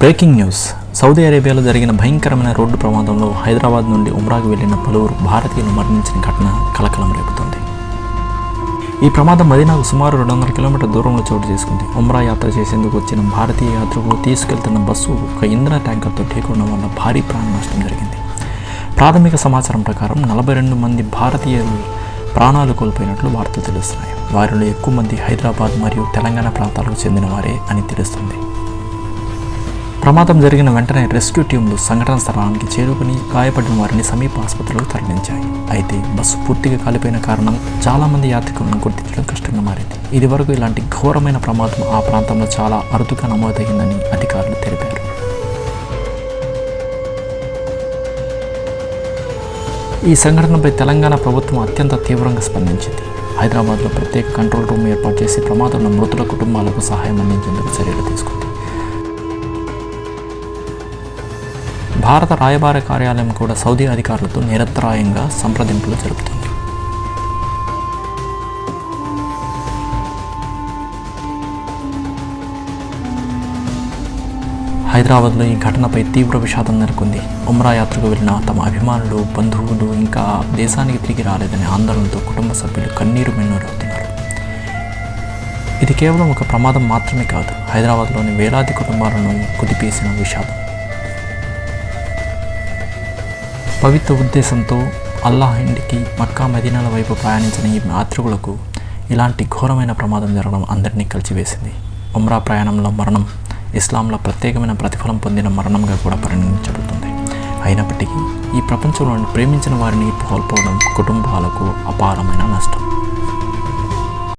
Breaking news. Saudi అరేబియాలో జరిగిన భయంకరమైన రోడ్డు ప్రమాదంలో హైదరాబాద్ నుండి ఉమ్రాకు వెళ్ళిన పలువురు భారతీయులు మరణించిన ఘటన కలకలం రేపుతోంది. ఈ ప్రమాదం మదీనాకు సుమారు రెండు వందల కిలోమీటర్ దూరంలో చోటు చేసుకుంది. ఉమ్రా యాత్ర చేసేందుకు వచ్చిన భారతీయ యాత్రికులు తీసుకెళ్తున్న బస్సు ఒక ఇంధన ట్యాంకర్తో ఢీకొనడం వల్ల భారీ ప్రాణ నష్టం జరిగింది. ప్రాథమిక సమాచారం ప్రకారం నలభై రెండు మంది భారతీయులు ప్రాణాలు కోల్పోయినట్లు వార్తలు తెలుస్తున్నాయి. వారిలో ఎక్కువ మంది హైదరాబాద్ మరియు తెలంగాణ ప్రాంతాలకు చెందిన వారే అని తెలుస్తుంది. ప్రమాదం జరిగిన వెంటనే రెస్క్యూ టీంలు సంఘటన స్థలానికి చేరుకుని గాయపడిన వారిని సమీప ఆసుపత్రులకు తరలించాయి. అయితే బస్సు పూర్తిగా కాలిపోయిన కారణం చాలామంది యాత్రికులను గుర్తించడం కష్టంగా మారింది. ఇది వరకు ఇలాంటి ఘోరమైన ప్రమాదం ఆ ప్రాంతంలో చాలా అరుదుగా నమోదైందని అధికారులు తెలిపారు. ఈ సంఘటనపై తెలంగాణ ప్రభుత్వం అత్యంత తీవ్రంగా స్పందించింది. హైదరాబాద్లో ప్రత్యేక కంట్రోల్ రూమ్ ఏర్పాటు చేసి ప్రమాదంలో మృతుల కుటుంబాలకు సహాయం అందించేందుకు చర్యలు తీసుకుంది. భారత రాయబార కార్యాలయం కూడా సౌదీ అధికారులతో నిరంతరాయంగా సంప్రదింపులు జరుపుతుంది. హైదరాబాద్లో ఈ ఘటనపై తీవ్ర విషాదం నెలకొంది. ఉమ్రా యాత్రకు వెళ్ళిన తమ అభిమానులు బంధువులు ఇంకా దేశానికి తిరిగి రాలేదనే ఆందోళనతో కుటుంబ సభ్యులు కన్నీరు మిన్నూరవుతున్నారు. ఇది కేవలం ఒక ప్రమాదం మాత్రమే కాదు హైదరాబాద్లోని వేలాది కుటుంబాలను కుదిపేసిన విషాదం. పవిత్ర ఉద్దేశంతో అల్లాహ్ ఇంటికి మక్కా మదీనాల వైపు ప్రయాణించిన ఈ యాత్రికులకు ఇలాంటి ఘోరమైన ప్రమాదం జరగడం అందరినీ కలిచివేసింది. ఉమ్రా ప్రయాణంలో మరణం ఇస్లాంలో ప్రత్యేకమైన ప్రతిఫలం పొందిన మరణంగా కూడా పరిగణించబడుతుంది. అయినప్పటికీ ఈ ప్రపంచంలోని ప్రేమించిన వారిని కోల్పోవడం కుటుంబాలకు అపారమైన నష్టం.